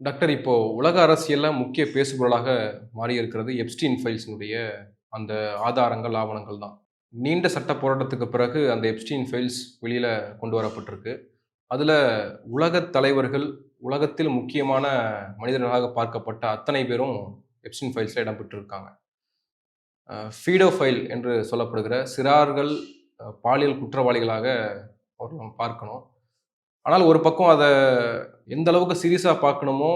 Doctor இப்போ உலக அரசியலில் முக்கிய பேசுபொருளாக மாறி இருக்கிறது எப்ஸ்டீன் ஃபைல்ஸினுடைய அந்த ஆதாரங்கள் ஆவணங்கள் தான். நீண்ட சட்ட போராட்டத்துக்கு பிறகு அந்த எப்ஸ்டீன் ஃபைல்ஸ் வெளியில் கொண்டு வரப்பட்டிருக்கு. அதில் உலகத் தலைவர்கள் உலகத்தில் முக்கியமான மனிதர்களாக பார்க்கப்பட்ட அத்தனை பேரும் எப்ஸ்டீன் ஃபைல்ஸில் இடம்பெற்றிருக்காங்க. ஃபீடோ ஃபைல் என்று சொல்லப்படுகிற சிறார்கள் பாலியல் குற்றவாளிகளாக அவர்கள் பார்க்கணும். ஆனால் ஒரு பக்கம் அதை எந்த அளவுக்கு சீரியஸாக பார்க்கணுமோ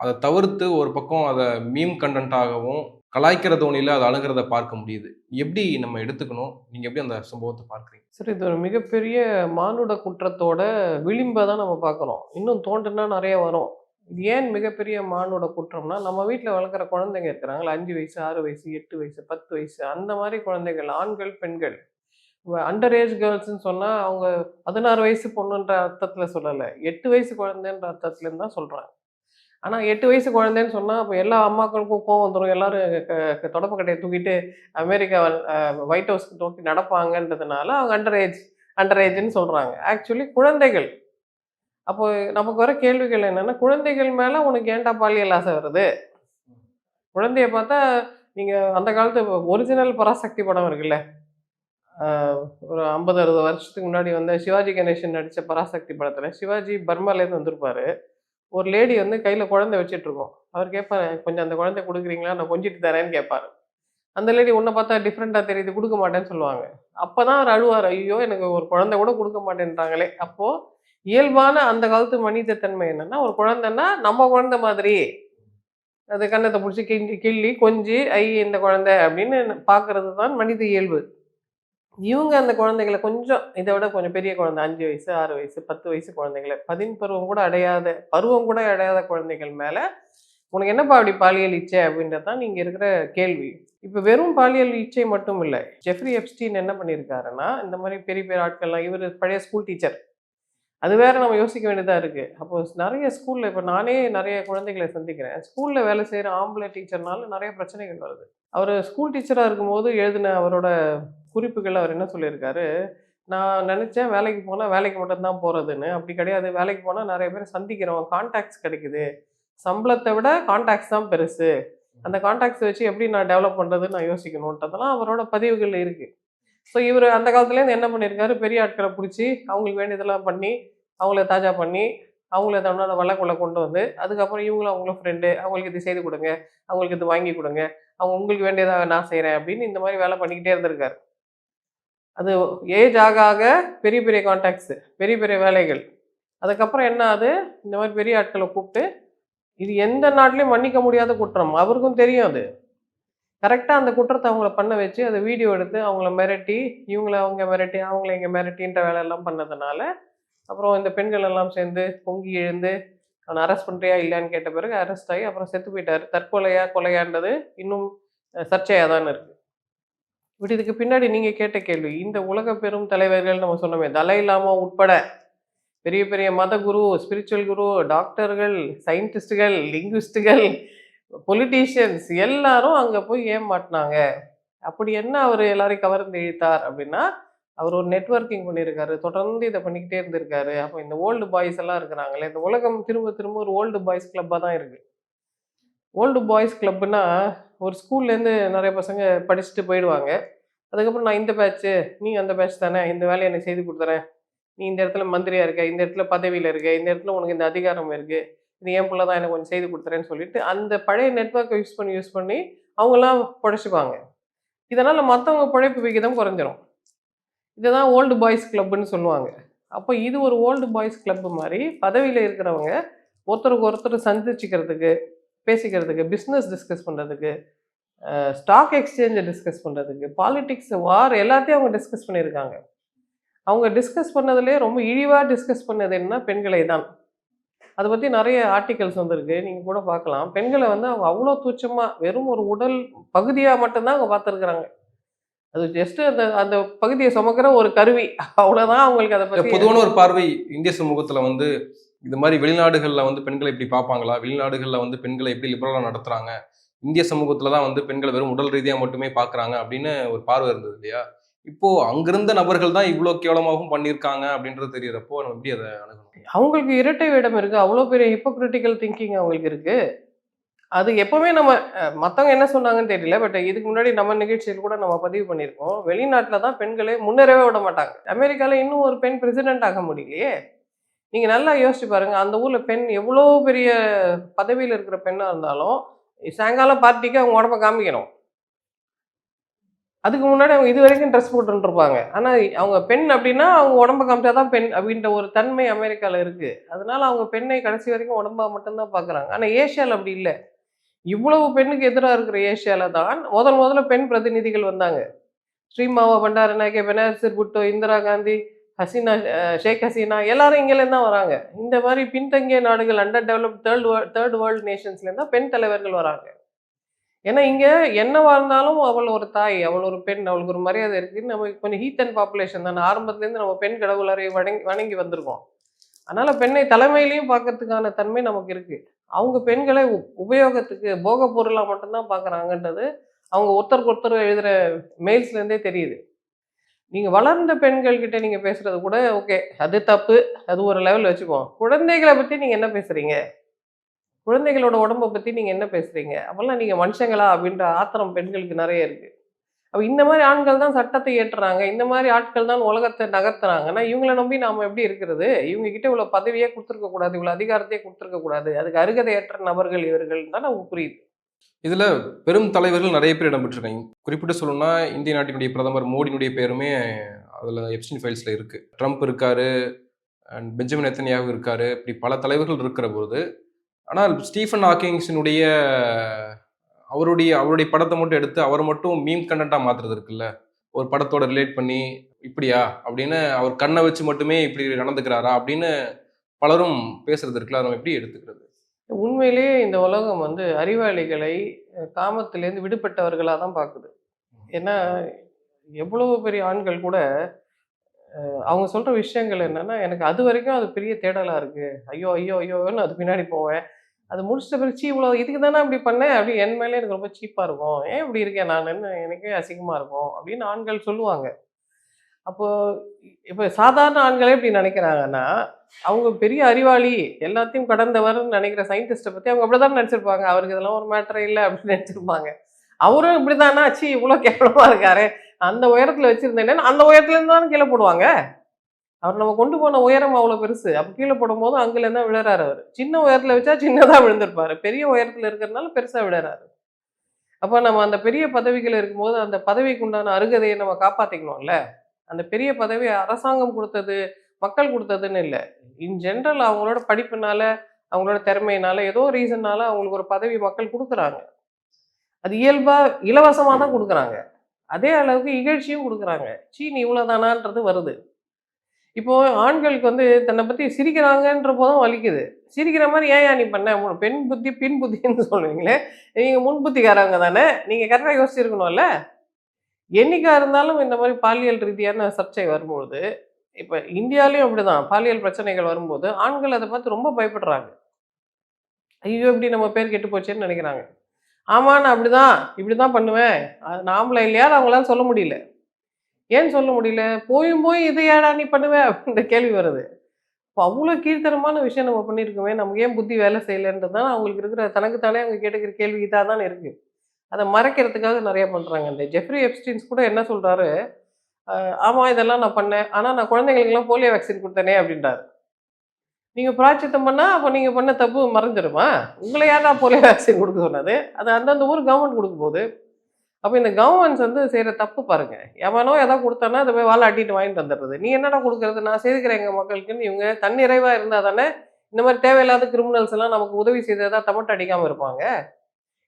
அதை தவிர்த்து ஒரு பக்கம் அதை மீம் கண்டென்ட்டாகவும் கலாய்க்கிற தோணியில் அதை அணுகிறத பார்க்க முடியுது. எப்படி நம்ம எடுத்துக்கணும்? நீங்கள் எப்படி அந்த சம்பவத்தை பார்க்குறீங்க? சரி இது ஒரு மிகப்பெரிய மானுட குற்றத்தோட விளிம்பை தான் நம்ம பார்க்குறோம் இன்னும் தோண்டுனா நிறைய வரும். இது ஏன் மிகப்பெரிய மானுட குற்றம்னா நம்ம வீட்டில் வளர்க்குற குழந்தைங்க இருக்கிறாங்களா அஞ்சு வயசு ஆறு வயசு எட்டு வயசு பத்து வயசு அந்த மாதிரி குழந்தைகள் ஆண்கள் பெண்கள் அண்டர் ஏஜ் கேர்ள்ஸ்னு சொன்னால் அவங்க பதினாறு வயசு பொண்ணுன்ற அர்த்தத்தில் சொல்லலை. எட்டு வயசு குழந்தைன்ற அர்த்தத்துலேருந்து தான் சொல்கிறாங்க ஆனால் எட்டு வயசு குழந்தைன்னு சொன்னால் அப்போ எல்லா அம்மாக்களுக்கும் கோவம் வந்துடும் எல்லாரும் க- தொடப்பு கட்டையை தூக்கிட்டு அமெரிக்கா ஒயிட் ஹவுஸ்க்கு நோக்கி நடப்பாங்கன்றதுனால அவங்க அண்டர் ஏஜ் அண்டர் ஏஜ்னு சொல்கிறாங்க ஆக்சுவலி குழந்தைகள். அப்போது நமக்கு வர கேள்விகள் என்னென்னா குழந்தைகள் மேலே உனக்கு ஏன்டா பாலியல் ஆசை வருது? குழந்தைய பார்த்தா நீங்கள் அந்த காலத்து ஒரிஜினல் பராசக்தி படம் இருக்குல்ல? ஒரு ஐம்பது அறுபது வருஷத்துக்கு முன்னாடி வந்த சிவாஜி கணேசன் நடித்த பராசக்தி படத்தில் சிவாஜி பர்மாலேருந்து வந்திருப்பாரு. ஒரு லேடி வந்து கையில் குழந்தை வச்சிட்டு இருக்கோம் அவர் கேட்பாரு கொஞ்சம் அந்த குழந்தை கொடுக்குறீங்களா? நான் கொஞ்சிட்டு தரேன்னு கேட்பாரு அந்த லேடி உன்னை பார்த்தா டிஃப்ரெண்ட்டாக தெரியுது கொடுக்க மாட்டேன்னு சொல்லுவாங்க. அப்போ தான் அவர் அழுவார் ஐயோ எனக்கு ஒரு குழந்தை கூட கொடுக்க மாட்டேன்றாங்களே. அப்போது இயல்பான அந்த காலத்து மனிதத்தன்மை என்னென்னா ஒரு குழந்தைன்னா நம்ம குழந்தை மாதிரி. அது கண்ணத்தை பிடிச்சி கிண்டி கிள்ளி கொஞ்சி ஐ இந்த குழந்தை அப்படின்னு பார்க்கறது தான் மனித இயல்பு. இவங்க அந்த குழந்தைகளை கொஞ்சம் இதை விட கொஞ்சம் பெரிய குழந்தை அஞ்சு வயசு ஆறு வயசு பத்து வயசு குழந்தைகளை. பதின் பருவம் கூட அடையாத பருவம் கூட அடையாத குழந்தைகள் மேலே உனக்கு என்னப்பா அப்படி பாலியல் இச்சை அப்படின்றது தான் நீங்கள் இருக்கிற கேள்வி. இப்போ வெறும் பாலியல் இச்சை மட்டும் இல்லை ஜெஃப்ரி எப்ஸ்டீன் என்ன பண்ணியிருக்காருன்னா இந்த மாதிரி பெரிய பெரிய ஆட்கள்லாம் இவர் பழைய ஸ்கூல் டீச்சர். அது வேற நம்ம யோசிக்க வேண்டியதாக இருக்குது அப்போ நிறைய ஸ்கூலில் இப்போ நானே நிறைய குழந்தைகளை சந்திக்கிறேன். ஸ்கூலில் வேலை செய்கிற ஆம்பளை டீச்சர்னால நிறைய பிரச்சனைகள் வருது. அவர் ஸ்கூல் டீச்சராக இருக்கும்போது எழுதின அவரோட குறிப்புகள் அவர் என்ன சொல்லியிருக்காரு? நான் நினச்சேன் வேலைக்கு போனால் வேலைக்கு மட்டும்தான் போகிறதுன்னு அப்படி கிடையாது. வேலைக்கு போனால் நிறைய பேர் சந்திக்கிறோம். கான்டாக்ட்ஸ் கிடைக்குது. சம்பளத்தை விட கான்டாக்ட்ஸ் தான் பெருசு. அந்த கான்டாக்ட்ஸ் வச்சு எப்படி நான் டெவலப் பண்ணுறதுன்னு நான் யோசிக்கணுன்றதெல்லாம் அவரோட பதிவுகள் இருக்குது ஸோ இவர் அந்த காலத்துலேருந்து என்ன பண்ணியிருக்காரு? பெரிய ஆட்களை பிடிச்சி அவங்களுக்கு வேண்டியதெல்லாம் பண்ணி அவங்கள தாஜா பண்ணி அவங்கள தன்னோட வழக்குள்ள கொண்டு வந்து அதுக்கப்புறம் இவங்களும் அவங்கள ஃப்ரெண்டு அவங்களுக்கு இது செய்து கொடுங்க. அவங்களுக்கு இது வாங்கி கொடுங்க. அவங்க உங்களுக்கு வேண்டியதாக நான் செய்கிறேன் அப்படின்னு இந்த மாதிரி வேலை பண்ணிக்கிட்டே இருந்திருக்காரு. அது ஏஜ் ஆக ஆக பெரிய பெரிய கான்டாக்ட்ஸு பெரிய பெரிய வேலைகள். அதுக்கப்புறம் என்ன ஆகுது இந்த மாதிரி பெரிய ஆட்களை கூப்பிட்டு இது எந்த நாட்டிலையும் மன்னிக்க முடியாத குற்றம். அவருக்கும் தெரியும் அது. கரெக்டாக அந்த குற்றத்தை அவங்கள பண்ண வச்சு அதை வீடியோ எடுத்து அவங்கள மிரட்டி இவங்கள அவங்க மிரட்டி அவங்கள இங்கே மிரட்டின்ற வேலையெல்லாம் பண்ணதுனால அப்புறம் இந்த பெண்கள் எல்லாம் சேர்ந்து பொங்கி எழுந்து அவனை அரெஸ்ட் பண்ணுறியா இல்லையான்னு கேட்ட பிறகு அரெஸ்ட் ஆகி அப்புறம் செத்து போயிட்டார். தற்கொலையா கொலையான்றது இன்னும் சர்ச்சையாக தான் இருக்குது இப்படி இதுக்கு பின்னாடி நீங்கள் கேட்ட கேள்வி இந்த உலக பெரும் தலைவர்கள் நம்ம சொன்னோமே தலை லாமா உட்பட பெரிய பெரிய மத குரு ஸ்பிரிச்சுவல் குரு டாக்டர்கள் சயின்டிஸ்டுகள் லிங்குவிஸ்டுகள் பொலிட்டீஷியன்ஸ் எல்லாரும் அங்கே போய் ஏமாட்டினாங்க அப்படி என்ன அவர் எல்லாரையும் கவர்ந்து இழுத்தார் அப்படின்னா அவர் ஒரு நெட்வொர்க்கிங் பண்ணியிருக்காரு தொடர்ந்து இதை பண்ணிக்கிட்டே இருந்திருக்காரு. அப்போ இந்த ஓல்டு பாய்ஸ் எல்லாம் இருக்கிறாங்களே இந்த உலகம் திரும்ப திரும்ப ஒரு ஓல்டு பாய்ஸ் கிளப்பாக தான் இருக்கு. ஓல்டு பாய்ஸ் கிளப்புனா ஒரு ஸ்கூல்லேருந்து நிறைய பசங்க படிச்சுட்டு போயிடுவாங்க. அதுக்கப்புறம் நான் இந்த பேட்ச்சு நீ அந்த பேட்ச் தானே இந்த வேலையை எனக்கு செய்து கொடுத்துறேன். நீ இந்த இடத்துல மந்திரியாக இருக்க இந்த இடத்துல பதவியில் இருக்க இந்த இடத்துல உனக்கு இந்த அதிகாரம் இருக்குது இது என் பிள்ளை தான் எனக்கு கொஞ்சம் செய்து கொடுத்துறேன்னு சொல்லிட்டு அந்த பழைய நெட்வொர்க்கை யூஸ் பண்ணி யூஸ் பண்ணி அவங்களாம் பிழைச்சிப்பாங்க இதனால் மற்றவங்க பிழைப்பு விகிதம் குறைஞ்சிரும். இதுதான் ஓல்டு பாய்ஸ் கிளப்புன்னு சொல்லுவாங்க. அப்போ இது ஒரு ஓல்டு பாய்ஸ் கிளப்பு மாதிரி பதவியில் இருக்கிறவங்க ஒருத்தருக்கு ஒருத்தர் சந்திச்சுக்கிறதுக்கு பேசிக்கிறதுக்கு பிஸ்னஸ் டிஸ்கஸ் பண்ணுறதுக்கு ஸ்டாக் எக்ஸ்சேஞ்சை டிஸ்கஸ் பண்ணுறதுக்கு பாலிடிக்ஸ் வார் எல்லாத்தையும் அவங்க டிஸ்கஸ் பண்ணியிருக்காங்க. அவங்க டிஸ்கஸ் பண்ணதுலேயே ரொம்ப இழிவாக டிஸ்கஸ் பண்ணது என்ன பெண்களை தான். அதை பற்றி நிறைய ஆர்டிகல்ஸ் வந்திருக்கு நீங்கள் கூட பார்க்கலாம். பெண்களை வந்து அவங்க அவ்வளோ தூச்சமாக வெறும் ஒரு உடல் பகுதியாக மட்டும்தான் அவங்க பார்த்துருக்குறாங்க. அது ஜஸ்ட் அந்த அந்த பகுதியை சுமக்கிற ஒரு கருவி. அவ்வளோதான் அவங்களுக்கு அதை பற்றி பொதுவான ஒரு பார்வை இந்திய சமூகத்தில் வந்து இது மாதிரி வெளிநாடுகளில் வந்து பெண்களை இப்படி பார்ப்பாங்களா? வெளிநாடுகளில் வந்து பெண்களை எப்படி லிபரலாக நடத்துகிறாங்க இந்திய சமூகத்தில் தான் வந்து பெண்களை வெறும் உடல் ரீதியாக மட்டுமே பார்க்குறாங்க அப்படின்னு ஒரு பார்வை இருந்தது இல்லையா? இப்போது அங்கிருந்த நபர்கள் தான் இவ்வளோ கேவலமாகவும் பண்ணியிருக்காங்க அப்படின்றது தெரியறப்போ நம்ம எப்படி அதை அணுகணும்? அவங்களுக்கு இரட்டை வேடம் இருக்குது அவ்வளோ பெரிய ஹிப்போக்ரிட்டிக்கல் திங்கிங் அவங்களுக்கு இருக்குது அது எப்பவுமே நம்ம மற்றவங்க என்ன சொன்னாங்கன்னு தெரியல. பட் இதுக்கு முன்னாடி நம்ம நிகழ்ச்சியில் கூட நம்ம பதிவு பண்ணியிருக்கோம் வெளிநாட்டில் தான் பெண்களை முன்னேறவே விட மாட்டாங்க. அமெரிக்காவில் இன்னும் ஒரு பெண் பிரசிடென்ட் ஆக முடியலையே. நீங்க நல்லா யோசிச்சு பாருங்க. அந்த ஊர்ல பெண் எவ்வளோ பெரிய பதவியில் இருக்கிற பெண்ணா இருந்தாலும் சாயங்காலம் பார்ட்டிக்கு அவங்க உடம்ப காமிக்கணும். அதுக்கு முன்னாடி அவங்க இது வரைக்கும் ட்ரெஸ் போட்டுட்டு இருப்பாங்க ஆனால் அவங்க பெண் அப்படின்னா அவங்க உடம்ப காமிச்சா தான் பெண் அப்படின்ற ஒரு தன்மை அமெரிக்காவில் இருக்கு. அதனால அவங்க பெண்ணை கடைசி வரைக்கும் உடம்பா மட்டும்தான் பார்க்குறாங்க ஆனால் ஏஷியாவில் அப்படி இல்லை. இவ்வளவு பெண்ணுக்கு எதிராக இருக்கிற ஏஷியாவில் தான் முதல் முதல்ல பெண் பிரதிநிதிகள் வந்தாங்க. ஸ்ரீமாவா பண்டாரநாயகே பெனாசிர் புட்டோ இந்திரா காந்தி ஹசீனா ஷேக் ஹசீனா எல்லாரும் இங்கேருந்து தான் வராங்க. இந்த மாதிரி பின்தங்கிய நாடுகள் under develop third third world நேஷன்ஸ்லேருந்து பெண் தலைவர்கள் வராங்க. ஏன்னா இங்கே என்னவா இருந்தாலும் அவள் ஒரு தாய் அவள் ஒரு பெண் அவளுக்கு ஒரு மரியாதை இருக்குன்னு நம்ம கொஞ்சம் ஹீத் அண்ட் பாப்புலேஷன் தானே. ஆரம்பத்துலேருந்து நம்ம பெண் கடவுளரை வணங்கி வணங்கி வந்திருக்கோம். அதனால் பெண்ணை தலைமையிலையும் பார்க்கறதுக்கான தன்மை நமக்கு இருக்குது அவங்க பெண்களை உபயோகத்துக்கு போக பொருளாக மட்டும்தான் பார்க்குறாங்கன்றது அவங்க ஒருத்தருக்கு ஒருத்தர் எழுதுகிற மெயில்ஸ்லேருந்தே தெரியுது. நீங்கள் வளர்ந்த பெண்கள்கிட்ட நீங்கள் பேசுகிறது கூட ஓகே அது தப்பு. அது ஒரு லெவல் வச்சுக்குவோம் குழந்தைகளை பற்றி நீங்கள் என்ன பேசுகிறீங்க குழந்தைகளோட உடம்பை பற்றி நீங்கள் என்ன பேசுகிறீங்க அப்போல்லாம் நீங்கள் மனுஷங்களா அப்படின்ற ஆத்திரம் பெண்களுக்கு நிறைய இருக்குது அப்போ இந்த மாதிரி ஆண்கள் தான் சட்டத்தை ஏற்றுறாங்க. இந்த மாதிரி ஆட்கள் தான் உலகத்தை நகர்த்துறாங்கன்னா இவங்களை நம்பி நாம எப்படி இருக்கிறது? இவங்க கிட்ட இவ்வளோ பதவியே கொடுத்துருக்கக்கூடாது இவ்வளோ அதிகாரத்தையே கொடுத்துருக்கக்கூடாது அதுக்கு அருகதை ஏற்ற நபர்கள் இவர்கள் தான் நமக்கு புரியுது. இதில் பெரும் தலைவர்கள் நிறைய பேர் இடம்பெற்றிருக்காங்க. குறிப்பிட்டு சொல்லணும்னா இந்திய நாட்டினுடைய பிரதமர் மோடியினுடைய பேருமே அதில் எப்ஸ்டின் ஃபைல்ஸில் இருக்குது ட்ரம்ப் இருக்காரு அண்ட் பெஞ்சமின் நெத்தனியாகு இருக்கார் இப்படி பல தலைவர்கள் இருக்கிற போது ஆனால் ஸ்டீஃபன் ஹாக்கிங்ஸினுடைய அவருடைய அவருடைய படத்தை மட்டும் எடுத்து அவர் மட்டும் மீம் கண்டென்ட்டாக மாற்றுறது இருக்குல்ல? ஒரு படத்தோட ரிலேட் பண்ணி இப்படியா? அப்படின்னு அவர் கண்ணை வச்சு மட்டுமே இப்படி நடந்துக்கிறாரா? அப்படின்னு பலரும் பேசுறது இருக்குல்ல? அதை நம்ம எப்படி எடுத்துக்கிறது? உண்மையிலேயே இந்த உலகம் வந்து அறிவாளிகளை காமத்திலேருந்து விடுபட்டவர்களாக தான் பார்க்குது ஏன்னா எவ்வளவு பெரிய ஆண்கள் கூட அவங்க சொல்கிற விஷயங்கள் என்னென்னா எனக்கு அது வரைக்கும் அது பெரிய தேடலாக இருக்குது ஐயோ ஐயோ ஐயோன்னு அது பின்னாடி போவேன். அது முடிச்சிட்ட பிறகு சீ இவ்வளோ இதுக்கு தானே அப்படி பண்ணேன் அப்படி என் மேலே எனக்கு ரொம்ப சீப்பாக இருக்கும். ஏன் இப்படி இருக்கேன் நான் எனக்கே அசிங்கமாக இருக்கும். அப்படின்னு ஆண்கள் சொல்லுவாங்க. அப்போ இப்போ சாதாரண ஆண்களே இப்படி நினைக்கிறாங்கன்னா அவங்க பெரிய அறிவாளி எல்லாத்தையும் கடந்தவர்னு நினைக்கிற சயின்டிஸ்ட்டை பற்றி அவங்க அப்படிதான் நினச்சிருப்பாங்க. அவருக்கு இதெல்லாம் ஒரு மேட்டரே இல்லை அப்படின்னு நினச்சிருப்பாங்க. அவரும் இப்படிதானா? ஆச்சு இவ்வளோ கேவலமாக இருக்காரு. அந்த உயரத்தில் வச்சுருந்தேன்னா அந்த உயரத்துலேருந்து தான் கீழே போடுவாங்க? அவர் நம்ம கொண்டு போன உயரம் அவ்வளோ பெருசு. அப்போ கீழே போடும்போது அங்கேருந்து தான் விழுறாரு அவர்? சின்ன உயரத்தில் வச்சா சின்னதாக விழுந்திருப்பாரு. பெரிய உயரத்தில் இருக்கிறதுனால பெருசாக விழுறாரு. அப்போ நம்ம அந்த பெரிய பதவிகள் இருக்கும்போது அந்த பதவிக்கு உண்டான அருகதையை நம்ம காப்பாற்றிக்கணும்ல அந்த பெரிய பதவி அரசாங்கம் கொடுத்தது மக்கள் கொடுத்ததுன்னு இல்லை. இன் ஜென்ரல் அவங்களோட படிப்புனால அவங்களோட திறமையினால ஏதோ ரீசன்னால அவங்களுக்கு ஒரு பதவி மக்கள் கொடுக்குறாங்க. அது இயல்பா இலவசமாக தான் கொடுக்குறாங்க. அதே அளவுக்கு இகழ்ச்சியும் கொடுக்குறாங்க. சீன் இவ்வளோதானான்றது வருது. இப்போ ஆண்களுக்கு வந்து தன்னை பற்றி சிரிக்கிறாங்கன்ற போதும் வலிக்குது. சிரிக்கிற மாதிரி ஏன் நீ பண்ண? பெண் புத்தி பின் புத்தின்னு சொல்லுவீங்களே. நீங்கள் முன் புத்திக்காரங்க தானே. நீங்கள் கரெக்டாக யோசிச்சிருக்கணும்ல. என்னைக்கா இருந்தாலும் இந்த மாதிரி பாலியல் ரீதியான சர்ச்சை வரும்பொழுது இப்போ இந்தியாலேயும் அப்படிதான். பாலியல் பிரச்சனைகள் வரும்போது ஆண்கள் அதை பார்த்து ரொம்ப பயப்படுறாங்க. ஐயோ இப்படி நம்ம பேர் கெட்டு போச்சேன்னு நினைக்கிறாங்க. ஆமா நான் அப்படிதான் இப்படிதான் பண்ணுவேன். அது நாமள இல்லையா அவங்களால சொல்ல முடியல. ஏன் சொல்ல முடியல? போயும் போய் இதை ஏடா நீ பண்ணுவேன் அப்படின்ற கேள்வி வருது. இப்போ அவ்வளோ கீழ்த்தனமான விஷயம் நம்ம பண்ணியிருக்கோமே நமக்கு ஏன் புத்தி வேலை செய்யலைன்றது தான் அவங்களுக்கு இருக்கிற தனக்குத்தானே அவங்க கேட்டுக்கிற கேள்வி இதாக தான் இருக்குது அதை மறைக்கிறதுக்காக நிறைய பண்ணுறாங்க இந்த ஜெஃப்ரி எப்ஸ்டீன்ஸ் கூட என்ன சொல்கிறாரு ஆமாம் இதெல்லாம் நான் பண்ணேன். ஆனால் நான் குழந்தைங்களுக்கெல்லாம் போலியோ வேக்சின் கொடுத்தேனே அப்படின்றாரு. நீங்கள் பிராய்ச்சித்தம் பண்ணால் அப்போ நீங்கள் பண்ண தப்பு மறைஞ்சிருமா? உங்களை யாரா போலியோ வேக்சின் கொடுக்க சொன்னது? அது அந்தந்த ஊர் கவர்மெண்ட் கொடுக்க போகுது. அப்போ இந்த கவர்மெண்ட்ஸ் வந்து செய்கிற தப்பு பாருங்கள் எவனோ எதோ கொடுத்தானா அதை போய் வாழை அட்டிட்டு வாங்கிட்டு வந்துடுறது. நீ என்னடா கொடுக்குறது? நான் செய்துக்கிறேன் எங்கள் மக்களுக்குன்னு இவங்க தன்னிறைவாக இருந்தால் தானே இந்த மாதிரி தேவையில்லாத கிரிமினல்ஸ் எல்லாம் நமக்கு உதவி செய்ததாக தமட்டு அடிக்காமல் இருப்பாங்க.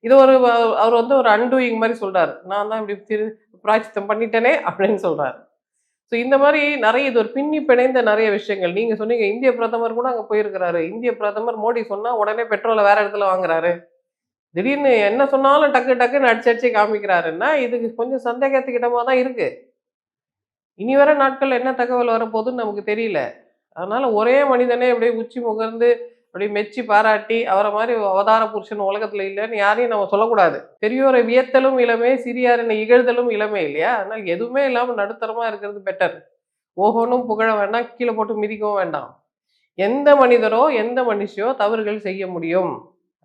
இது ஒரு அவர் வந்து ஒரு அன்டூயிங் மாதிரி சொல்றாரு. நான் தான் இப்படி திரு பிராய்ச்சித்தம் பண்ணிட்டேனே அப்படின்னு சொல்றாரு. ஸோ இந்த மாதிரி நிறைய இது ஒரு பின்னி பிணைந்த நிறைய விஷயங்கள். நீங்க சொன்னீங்க இந்திய பிரதமர் கூட அங்கே போயிருக்கிறாரு. இந்திய பிரதமர் மோடி சொன்னா உடனே பெட்ரோலை வேற இடத்துல வாங்குறாரு. திடீர்னு என்ன சொன்னாலும் டக்கு டக்குன்னு அடிச்சு அடிச்சு காமிக்கிறாருன்னா இதுக்கு கொஞ்சம் சந்தேகத்துக்கிட்டமாக தான் இருக்கு. இனி வர நாட்கள் என்ன தகவல் வரப்போகுதுன்னு நமக்கு தெரியல. அதனால ஒரே மனிதனே அப்படியே உச்சி முகர்ந்து அப்படி மெச்சி பாராட்டி அவரை மாதிரி அவதார புருஷன் உலகத்துல இல்லைன்னு யாரையும் நம்ம சொல்லக்கூடாது. பெரியோரை வியத்தலும் இளமை சிறியாரினை இகழ்தலும் இளமை இல்லையா? அதனால எதுவுமே இல்லாம நடுத்தரமா இருக்கிறது பெட்டர் ஓகோனும் புகழ வேண்டாம் கீழே போட்டு மிதிக்கவும் வேண்டாம். எந்த மனிதரோ எந்த மனுஷியோ தவறுகள் செய்ய முடியும்.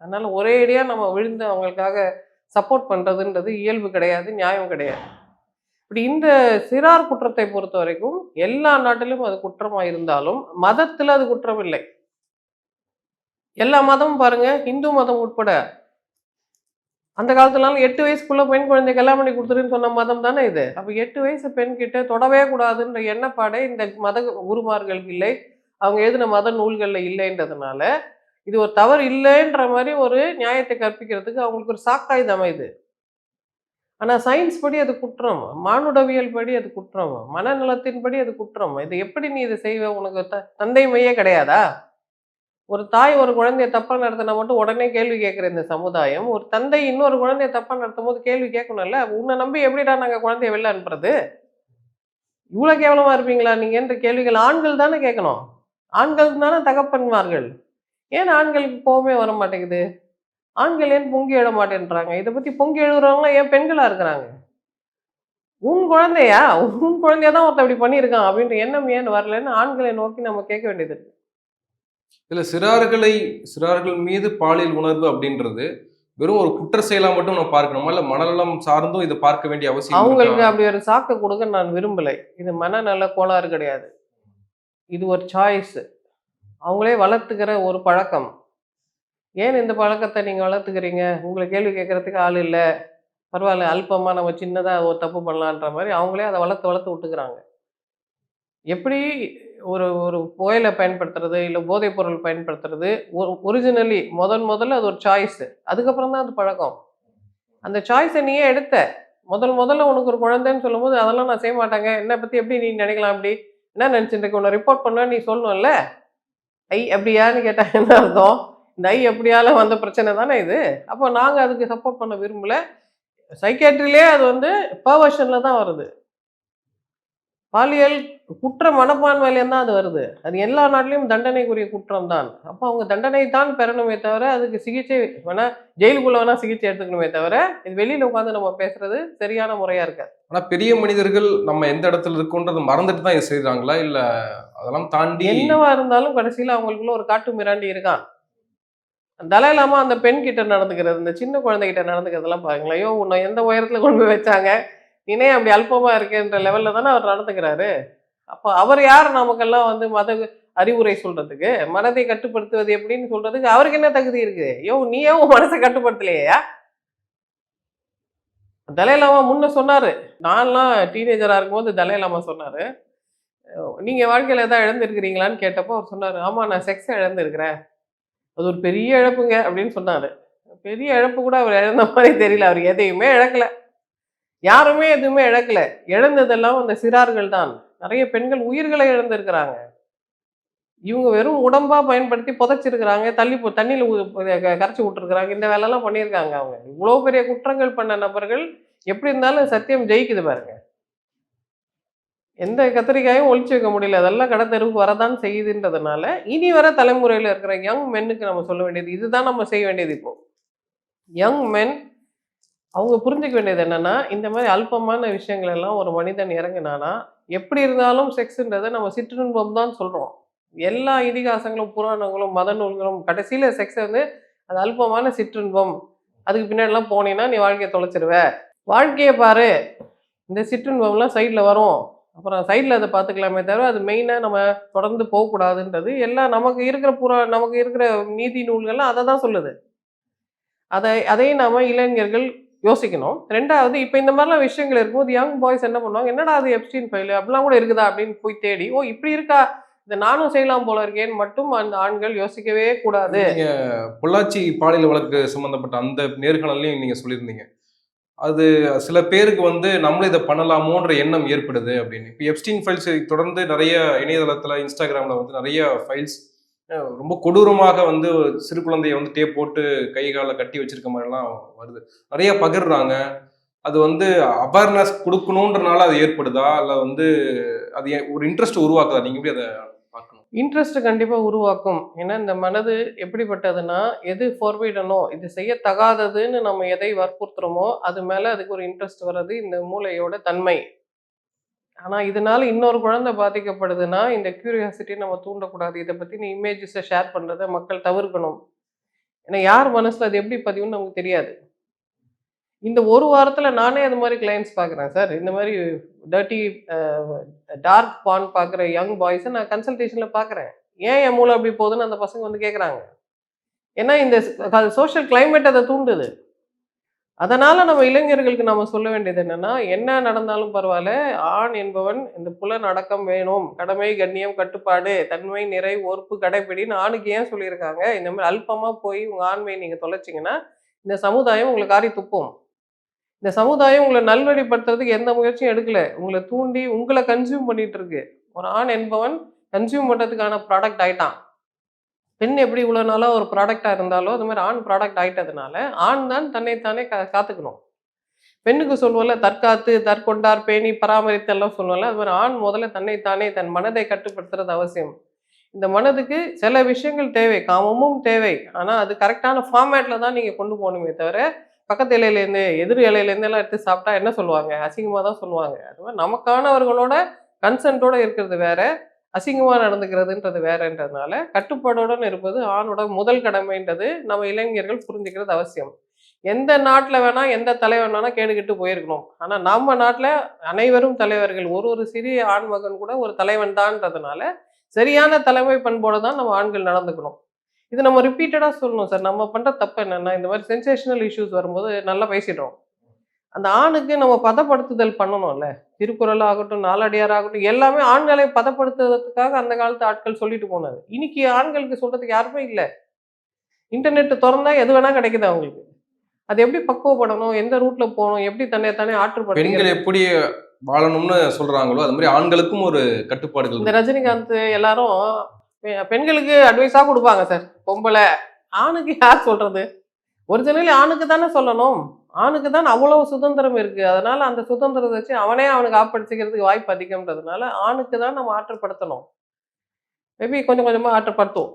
அதனால ஒரேடியா நம்ம விழுந்து அவங்களுக்காக சப்போர்ட் பண்றதுன்றது இயல்பு கிடையாது நியாயம் கிடையாது. இப்படி இந்த சிறார் குற்றத்தை பொறுத்த வரைக்கும் எல்லா நாட்டிலும் அது குற்றமா இருந்தாலும் மதத்துல அது குற்றம் இல்லை எல்லா மதமும் பாருங்க இந்து மதம் உட்பட. அந்த காலத்துலலாம் எட்டு வயசுக்குள்ள பெண் குழந்தை கல்யாணம் பண்ணி கொடுத்துருன்னு சொன்ன மதம் தானே இது. அப்ப எட்டு வயசு பெண் கிட்ட தொடவே கூடாதுன்ற எண்ணப்பாடே இந்த மத குருமார்களுக்கு இல்லை. அவங்க எழுதின மத நூல்கள்ல இல்லைன்றதுனால இது ஒரு தவறு இல்லைன்ற மாதிரி ஒரு நியாயத்தை கற்பிக்கிறதுக்கு அவங்களுக்கு ஒரு சாக்காயுதம் அமையுது ஆனா சயின்ஸ் படி அது குற்றம். மானுடவியல் படி அது குற்றம். மனநலத்தின்படி அது குற்றம். இது எப்படி நீ இதை செய்வ? உனக்கு த- தந்தை மையே கிடையாதா? ஒரு தாய் ஒரு குழந்தைய தப்பா நடத்தினா மட்டும் உடனே கேள்வி கேட்குற இந்த சமுதாயம் ஒரு தந்தை இன்னொரு குழந்தைய தப்பா நடத்தும் போது கேள்வி கேட்கணும்ல உன்னை நம்பி எப்படிடா நாங்க குழந்தைய வெளில அனுப்புறது? இவ்வளவு கேவலமா இருப்பீங்களா நீங்கன்ற கேள்விகள் ஆண்கள் தானே கேட்கணும். ஆண்கள் தானே தகப்பன்மார்கள் ஏன் ஆண்களுக்கு கோவமே வர மாட்டேங்குது? ஆண்கள் ஏன் பொங்கி எழ மாட்டேன்றாங்க? இதை பத்தி பொங்கி எழுதுறவங்களாம் ஏன் பெண்களா இருக்கிறாங்க? உன் குழந்தையா? உன் குழந்தைய தான் ஒருத்தர் இப்படி பண்ணியிருக்கான் அப்படின்ற எண்ணம் ஏன் வரலன்னு ஆண்களை நோக்கி நம்ம கேட்க வேண்டியது இருக்கு. இதுல சிறார்களை சிறார்கள் மீது பாலியல் உணர்வு அப்படின்றது வெறும் ஒரு குற்ற செயலா மட்டும் நம்ம பார்க்கணுமா? இல்ல மனநலம் சார்ந்தும் இதை பார்க்க வேண்டிய அவசியம் அவங்களுக்கு அப்படி ஒரு சாக்கு கொடுக்க நான் விரும்பலை. இது மனநல கோளாறு கிடையாது. இது ஒரு சாய்ஸ் அவங்களே வளர்த்துக்கிற ஒரு பழக்கம். ஏன் இந்த பழக்கத்தை நீங்கள் வளர்த்துக்கிறீங்க? உங்களை கேள்வி கேட்கறதுக்கு ஆள் இல்லை. பரவாயில்ல அல்பமாக நம்ம சின்னதாக ஒரு தப்பு பண்ணலான்ற மாதிரி அவங்களே அதை வளர்த்து வளர்த்து விட்டுக்கிறாங்க. எப்படி ஒரு ஒரு புயலை பயன்படுத்துறது இல்லை போதைப் பொருள் பயன்படுத்துறது ஒரு ஒரிஜினலி முதன் முதல்ல அது ஒரு சாய்ஸ் அதுக்கப்புறம் தான் அது பழக்கம். அந்த சாய்ஸை நீயே எடுத்த. முதல் முதல்ல உனக்கு ஒரு குழந்தைன்னு சொல்லும்போது அதெல்லாம் நான் செய்ய மாட்டாங்க. என்னை பற்றி எப்படி நீ நினைக்கலாம் அப்படி? என்ன நினச்சிட்டு இருக்க? உன்னை ரிப்போர்ட் பண்ண நீ சொல்லணும்ல? ஐ அப்படியான்னு கேட்டால் என்ன அர்த்தம்? இந்த ஐ எப்படியால வந்த பிரச்சனை தானே இது? அப்போ நாங்கள் அதுக்கு சப்போர்ட் பண்ண விரும்பல. சைக்கேட்ரிலே அது வந்து பர்வர்ஷனில் தான் வருது. பாலியல் குற்ற மனப்பான்மையிலேருந்து தான் அது வருது. அது எல்லா நாட்டிலையும் தண்டனைக்குரிய குற்றம் தான் அப்போ அவங்க தண்டனை தான் பெறணுமே தவிர அதுக்கு சிகிச்சை வேணா ஜெயிலுக்குள்ள வேணா சிகிச்சை எடுத்துக்கணுமே தவிர இது வெளியில உட்காந்து நம்ம பேசுறது சரியான முறையா இருக்காது. ஆனா பெரிய மனிதர்கள் நம்ம எந்த இடத்துல இருக்கோன்றதை மறந்துட்டு தான் இதை செய்றாங்களா? இல்ல அதெல்லாம் தாண்டி என்னவா இருந்தாலும் கடைசியில அவங்களுக்குள்ள ஒரு காட்டு மிராண்டி இருக்கான் தலையிலாம அந்த பெண் கிட்ட நடந்துக்கிறது இந்த சின்ன குழந்தைகிட்ட நடந்துக்கிறதெல்லாம் பாருங்களேன். ஐயோ உன்னை எந்த உயரத்துல கொண்டு போய் வச்சாங்க? நீனே அப்படி அல்பமா இருக்கேன்ற லெவல்ல தானே அவர் நடந்துக்கிறாரு. அப்போ அவர் யார் நமக்கெல்லாம் வந்து மத அறிவுரை சொல்றதுக்கு? மனதை கட்டுப்படுத்துவது எப்படின்னு சொல்றதுக்கு அவருக்கு என்ன தகுதி இருக்குது ஐயோ நீ உன் மனசை கட்டுப்படுத்தலையா தலைலாமா முன்ன சொன்னாரு. நான்லாம் டீனேஜராக இருக்கும்போது தலைலாமா சொன்னாரு. நீங்க வாழ்க்கையில ஏதாவது இழந்திருக்கிறீங்களான்னு கேட்டப்போ அவர் சொன்னாரு ஆமா நான் செக்ஸை இழந்திருக்கிறேன். அது ஒரு பெரிய இழப்புங்க அப்படின்னு சொன்னாரு. பெரிய இழப்பு கூட அவர் இழந்த மாதிரி தெரியல. அவர் எதையுமே இழக்கல. யாருமே எதுவுமே இழக்கல. இழந்ததெல்லாம் அந்த சிறார்கள் தான். நிறைய பெண்கள் உயிர்களை இழந்திருக்கிறாங்க. இவங்க வெறும் உடம்பா பயன்படுத்தி புதைச்சிருக்கிறாங்க தள்ளி போ- தண்ணியில க- கரைச்சி விட்டுருக்குறாங்க. இந்த வேலையெல்லாம் பண்ணியிருக்காங்க அவங்க. இவ்வளோ பெரிய குற்றங்கள் பண்ண நபர்கள் எப்படி இருந்தாலும் சத்தியம் ஜெயிக்குது பாருங்க. எந்த கத்திரிக்காயும் ஒழிச்சு வைக்க முடியல. அதெல்லாம் கடத்தெருவுக்கு வரதான் செய்யுதுன்றதுனால இனி வர தலைமுறையில் இருக்கிற யங் மென்னுக்கு நம்ம சொல்ல வேண்டியது இதுதான் நம்ம செய்ய வேண்டியது இப்போ. யங் மென் அவங்க புரிஞ்சுக்க வேண்டியது என்னன்னா இந்த மாதிரி அல்பமான விஷயங்கள் எல்லாம் ஒரு மனிதன் இறங்கினானா எப்படி இருந்தாலும் செக்ஸ்ன்றதை நம்ம சிற்றின்பம் தான் சொல்கிறோம் எல்லா இதிகாசங்களும் புராணங்களும் மத நூல்களும் கடைசியில் செக்ஸ் வந்து அது அல்பமான சிற்றின்பம். அதுக்கு பின்னாடிலாம் போனீங்கன்னா நீ வாழ்க்கையை தொலைச்சிருவ. வாழ்க்கையை பாரு. இந்த சிற்றின்பம்லாம் சைடில் வரும். அப்புறம் சைடில் அதை பார்த்துக்கலாமே தவிர அது மெயினாக நம்ம தொடர்ந்து போகக்கூடாதுன்றது எல்லாம் நமக்கு இருக்கிற புறா நமக்கு இருக்கிற நீதி நூல்கள்லாம் அதை தான் சொல்லுது. அதை அதையும் நாம் இளைஞர்கள் யோசிக்கணும். ரெண்டாவது இப்போ இந்த மாதிரிலாம் விஷயங்கள் இருக்கும்போது யங் பாய்ஸ் என்ன பண்ணுவாங்க? என்னடா அது எப்ஸ்டீன் ஃபைல் அப்படிலாம் கூட இருக்குதா? அப்படின்னு போய் தேடி ஓ இப்படி இருக்கா? இதை நானும் செய்யலாம் போல இருக்கேன்னு மட்டும் அந்த ஆண்கள் யோசிக்கவே கூடாது. பொள்ளாச்சி பாலியல் வழக்கு சம்பந்தப்பட்ட அந்த நேர்காணலையும் நீங்க சொல்லியிருந்தீங்க. அது சில பேருக்கு வந்து நம்மளும் இதை பண்ணலாமோன்ற எண்ணம் ஏற்படுது அப்படின்னு. இப்போ எப்ஸ்டீன் ஃபைல்ஸ் தொடர்ந்து நிறைய இணையதளத்தில் இன்ஸ்டாகிராமில் வந்து நிறைய ஃபைல்ஸ் ரொம்ப கொடூரமாக வந்து சிறு குழந்தைய வந்து டேப் போட்டு கை காலை கட்டி வச்சிருக்க மாதிரிலாம் வருது. நிறைய பகிர்றாங்க. அது வந்து அவேர்னஸ் கொடுக்கணுன்றனால அது ஏற்படுதா? இல்லை வந்து அது ஒரு இன்ட்ரெஸ்ட் உருவாக்குதா? நீங்க எப்படி அதை பார்க்கணும்? இன்ட்ரெஸ்ட் கண்டிப்பாக உருவாக்கும். ஏன்னா இந்த மனது எப்படிப்பட்டதுன்னா எது ஃபோர்விடனோ இது செய்யத்தகாததுன்னு நம்ம எதை வற்புறுத்துறோமோ அது மேலே அதுக்கு ஒரு இன்ட்ரெஸ்ட் வர்றது இந்த மூளையோட தன்மை. ஆனால் இதனால இன்னொரு குழந்தை பாதிக்கப்படுதுன்னா இந்த கியூரியாசிட்டி நம்ம தூண்டக்கூடாது. இதை பற்றின இமேஜஸை ஷேர் பண்ணுறதை மக்கள் தவிர்க்கணும். ஏன்னா யார் மனசில் அது எப்படி பதிவுன்னு நமக்கு தெரியாது. இந்த ஒரு வாரத்தில் நானே அது மாதிரி கிளைண்ட்ஸ் பார்க்குறேன் சார் இந்த மாதிரி டர்ட்டி டார்க் பான் பார்க்குற யங் பாய்ஸை நான் கன்சல்டேஷனில் பார்க்குறேன். ஏன் என் மூளை அப்படி போகுதுன்னு அந்த பசங்க வந்து கேட்குறாங்க ஏன்னா இந்த சோஷியல் கிளைமேட் அதை தூண்டுது. அதனால் நம்ம இளைஞர்களுக்கு நம்ம சொல்ல வேண்டியது என்னென்னா என்ன நடந்தாலும் பரவாயில்ல. ஆண் என்பவன் இந்த புலன் அடக்கம் வேணும் கடமை கண்ணியம் கட்டுப்பாடு தன்மை நிறை ஒறுப்பு கடைப்பிடின்னு ஆணுக்கு ஏன் சொல்லியிருக்காங்க? இந்த மாதிரி அல்பமாக போய் உங்கள் ஆண்மையை நீங்கள் தொலைச்சிங்கன்னா இந்த சமுதாயம் உங்களை காரி துப்பும். இந்த சமுதாயம் உங்களை நல்வழிப்படுத்துறதுக்கு எந்த முயற்சியும் எடுக்கலை. உங்களை தூண்டி உங்களை கன்சியூம் பண்ணிகிட்டு இருக்கு. ஒரு ஆண் என்பவன் கன்சியூம் பண்ணுறதுக்கான ப்ராடக்ட் ஆயிட்டான். பெண் எப்படி இவ்வளோ நாளாக ஒரு ப்ராடக்டாக இருந்தாலோ அது மாதிரி ஆண் ப்ராடக்ட் ஆகிட்டதுனால ஆண் தான் தன்னைத்தானே கா காத்துக்கணும். பெண்ணுக்கு சொல்லுவோம்ல தற்காத்து தற்கொண்டார் பேணி பராமரித்தெல்லாம் சொல்லுவோம்ல அது மாதிரி ஆண் முதல்ல தன்னைத்தானே தன் மனதை கட்டுப்படுத்துறது அவசியம். இந்த மனதுக்கு சில விஷயங்கள் தேவை காமமும் தேவை. ஆனால் அது கரெக்டான ஃபார்மேட்டில் தான் நீங்கள் கொண்டு போகணுமே தவிர பக்கத்து இலையிலேருந்து எதிர் இலையிலேருந்து எல்லாம் எடுத்து சாப்பிட்டா என்ன சொல்லுவாங்க? அசிங்கமாக தான் சொல்லுவாங்க. அது மாதிரி நமக்கானவர்களோட கன்சென்ட்டோட இருக்கிறது வேற. அசிங்கமாக நடந்துக்கிறதுன்றது வேறன்றதுனால கட்டுப்பாடுடன் இருப்பது ஆணோட முதல் கடமைன்றது நம்ம இளைஞர்கள் புரிஞ்சுக்கிறது அவசியம். எந்த நாட்டில் வேணா எந்த தலைவன் வேணால் கேடுகிட்டு போயிருக்கணும். ஆனால் நம்ம நாட்டில் அனைவரும் தலைவர்கள். ஒரு ஒரு சிறிய ஆண் மகன் கூட ஒரு தலைவன் தான்றதுனால சரியான தலைமை பண்போடு தான் நம்ம ஆண்கள் நடந்துக்கணும். இது நம்ம ரிப்பீட்டடாக சொல்லணும். சார் நம்ம பண்ணுற தப்பு என்னென்னா இந்த மாதிரி சென்சேஷனல் இஷ்யூஸ் வரும்போது நல்லா பேசிடுறோம். அந்த ஆணுக்கு நம்ம பதப்படுத்துதல் பண்ணணும்ல. திருக்குறள் ஆகட்டும் நாலடியார் ஆகட்டும் எல்லாமே ஆண்களை பதப்படுத்துறதுக்காக அந்த காலத்து ஆட்கள் சொல்லிட்டு போனது. இன்னைக்கு ஆண்களுக்கு சொல்றதுக்கு யாருமே இல்லை. இன்டர்நெட் திறந்தா எது வேணா கிடைக்குது அவங்களுக்கு. அது எப்படி பக்குவப்படணும் எந்த ரூட்ல போகணும் எப்படி தன்னை தானே பெண்கள் ஆற்றுப்படுத்த எப்படி வாழணும்னு சொல்றாங்களோ அது மாதிரி ஆண்களுக்கும் ஒரு கட்டுப்பாடுகள் இந்த. ரஜினிகாந்த் எல்லாரும் பெண்களுக்கு அட்வைஸா கொடுப்பாங்க சார் பொம்பளை. ஆணுக்கு யார் சொல்றது? ஒரிஜினலி ஆணுக்கு தானே சொல்லணும். ஆணுக்கு தான் அவ்வளவு சுதந்திரம் இருக்கு. அதனால அந்த சுதந்திரத்தை வச்சு அவனே அவனுக்கு ஆப்படிச்சுக்கிறதுக்கு வாய்ப்பு அதிகம்ன்றதுனால ஆணுக்கு தான் நம்ம ஆற்றுப்படுத்தணும். மேபி கொஞ்சம் கொஞ்சமாக ஆற்றுப்படுத்துவோம்.